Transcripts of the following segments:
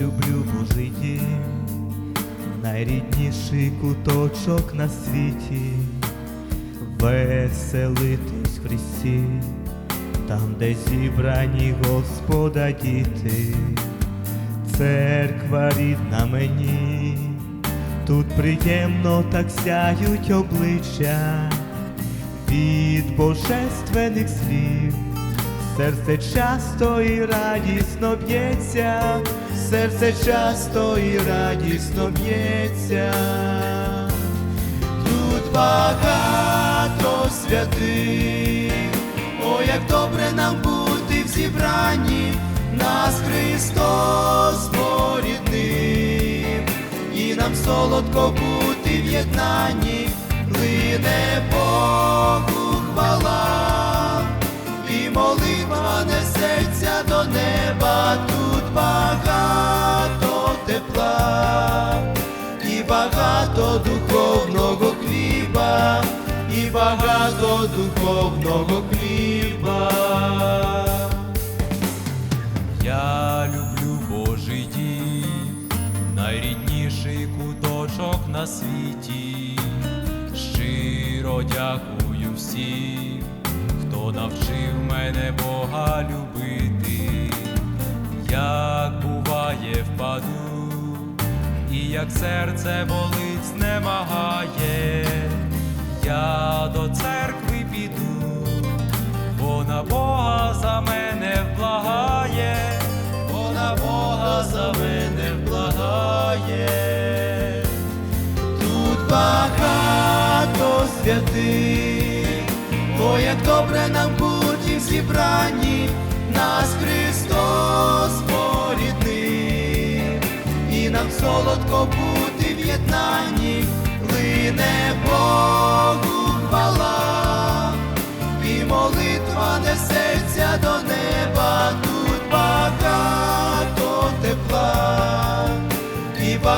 люблю Божий найрідніший куточок на світі, веселитись в Христі, там, де зібрані Господа діти, церква рідна мені, тут приємно так сяють обличчя. Від божественних слів. Серце часто і радісно б'ється, серце часто і радісно б'ється, тут багато святих, о, як добре нам бути в зібранні, нас Христос поріднив, і нам солодко бути в єднанні, лине і багато духовного хліба. Я люблю Божий дім, найрідніший куточок на світі. Щиро дякую всім, хто навчив мене Бога любити, як буває, впаду, і як серце болить, знемагає, я до церкви піду, бо на Бога за мене вблагає, бо на Бога за мене вблагає. Тут багато святих, о, як добре нам бути в зібранні, нас Христос поріднив, і нам солодко бути в єднанні, лине Богу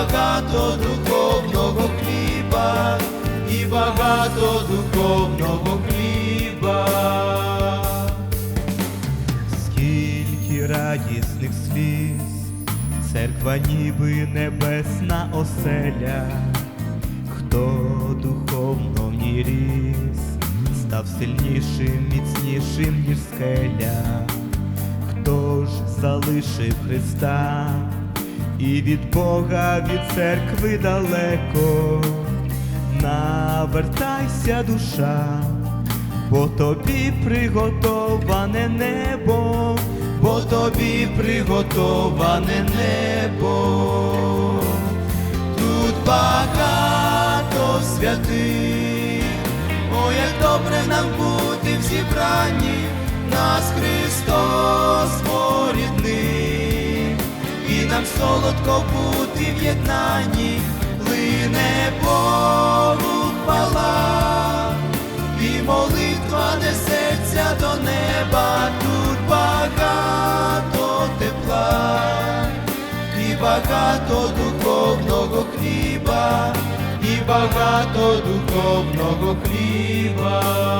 багато духовного хліба, і багато духовного хліба. Скільки радісних сліз, церква ніби небесна оселя, хто духовно в ній ріс, став сильнішим, міцнішим, ніж скеля хто ж залишив Христа, і від Бога, від церкви далеко, навертайся, душа, бо тобі приготоване небо, бо тобі приготоване небо, тут багато святих, о, як добре нам бути в зібранні, нас Христос поріднив, і нам солодко бути в єднанні, лине Богу хвала, і молитва несеться до неба, тут багато тепла, і багато духовного хліба, і багато духовного хліба.